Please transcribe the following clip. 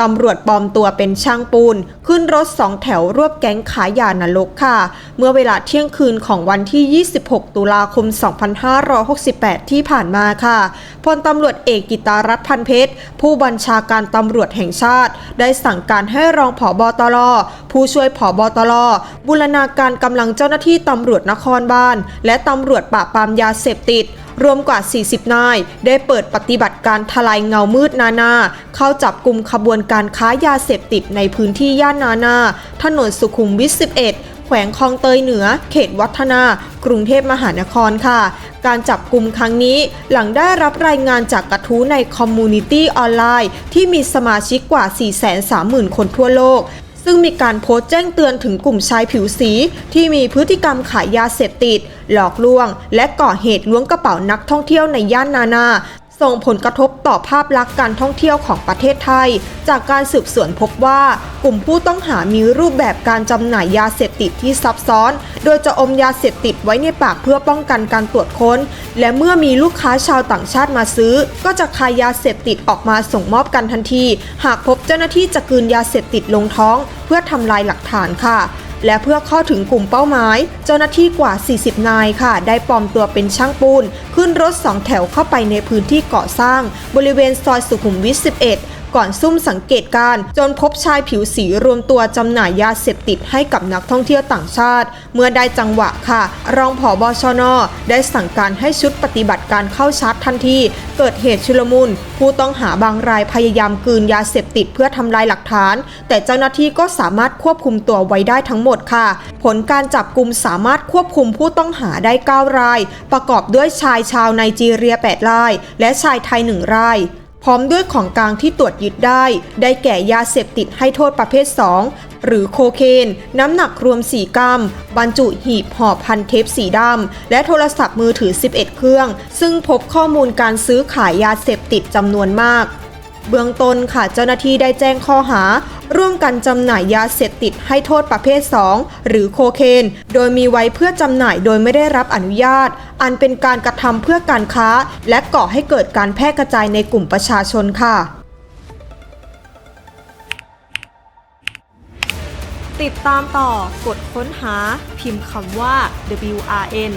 ตำรวจปลอมตัวเป็นช่างปูน ขึ้นรถสองแถวรวบแก๊งขายยานรกค่ะ เมื่อเวลาเที่ยงคืนของวันที่ 26 ตุลาคม 2568 ที่ผ่านมาค่ะ พลตำรวจเอกกิตารัตน์พันเพชร ผู้บัญชาการตำรวจแห่งชาติ ได้สั่งการให้รองผอบอตรผู้ช่วยผอบอตรบูรณาการกำลังเจ้าหน้าที่ตำรวจนครบาลและตำรวจปราบปรามยาเสพติด รวมกว่า 40 นาย ได้เปิดปฏิบัติการทลายเงามืดนานา เข้าจับกลุ่มขบวนการค้ายาเสพติดในพื้นที่ย่านนานา ถนนสุขุมวิท 11 แขวงคลองเตยเหนือ เขตวัฒนา กรุงเทพมหานครค่ะ การจับกลุ่มครั้งนี้หลังได้รับรายงานจากกระทู้ในคอมมูนิตี้ออนไลน์ที่มีสมาชิกกว่า 430,000 คนทั่วโลก ซึ่งมีการโพสต์แจ้งเตือนถึงกลุ่มชายผิวสี ที่มีพฤติกรรมขายยาเสพติด หลอกลวง และก่อเหตุล้วงกระเป๋านักท่องเที่ยวในย่านนานา ส่งผลกระทบต่อภาพลักษณ์การท่องเที่ยวของประเทศไทย จากการสืบสวนพบว่ากลุ่มผู้ต้องหามีรูปแบบการจำหน่ายยาเสพติดที่ซับซ้อน โดยจะอมยาเสพติดไว้ในปากเพื่อป้องกันการตรวจค้น และเมื่อมีลูกค้าชาวต่างชาติมาซื้อ ก็จะคายยาเสพติดออกมาส่งมอบกันทันที หากพบเจ้าหน้าที่จะกืนยาเสพติดลงท้อง เพื่อทำลายหลักฐานค่ะ และเพื่อเข้าถึงกลุ่มเป้าหมาย เจ้าหน้าที่กว่า 40 นายค่ะ ได้ปลอมตัวเป็นช่างปูน ขึ้นรถสองแถวเข้าไปในพื้นที่ก่อสร้าง บริเวณซอยสุขุมวิท 11 ก่อนซุ่มสังเกตการ์จนพบชายผิวสีรวมตัวจำหน่ายยาเสพติดให้กับนักท่องเที่ยวต่างชาติ เมื่อได้จังหวะค่ะ รองผอบชน ได้สั่งการให้ชุดปฏิบัติการเข้าชาร์จทันที เกิดเหตุชุลมุน ผู้ต้องหาบางรายพยายามกืนยาเสพติดเพื่อทำลายหลักฐาน แต่เจ้าหน้าที่ก็สามารถควบคุมตัวไว้ได้ทั้งหมดค่ะ ผลการจับกลุ่มสามารถควบคุมผู้ต้องหาได้ 9 ราย ประกอบด้วยชายชาวไนจีเรีย 8 ราย และชายไทย 1 ราย พร้อมด้วยของกลางที่ตรวจยึดได้ ได้แก่ยาเสพติดให้โทษประเภท 2 หรือโคเคน น้ำหนักรวม 4 กรัม บรรจุหีบห่อพันเทปสีดำ และโทรศัพท์มือถือ 11 เครื่อง ซึ่งพบข้อมูลการซื้อขายยาเสพติดจำนวนมากเบื้องต้นค่ะเจ้าหน้าที่ได้แจ้งข้อหา ร่วมกันจำหน่ายยาเสพติดให้โทษประเภท 2 หรือโคเคน โดยมีไว้เพื่อจำหน่ายโดยไม่ได้รับอนุญาต อันเป็นการกระทำเพื่อการค้า และก่อให้เกิดการแพร่กระจายในกลุ่มประชาชนค่ะ ติดตามต่อกดค้นหาพิมพ์คำว่า WRN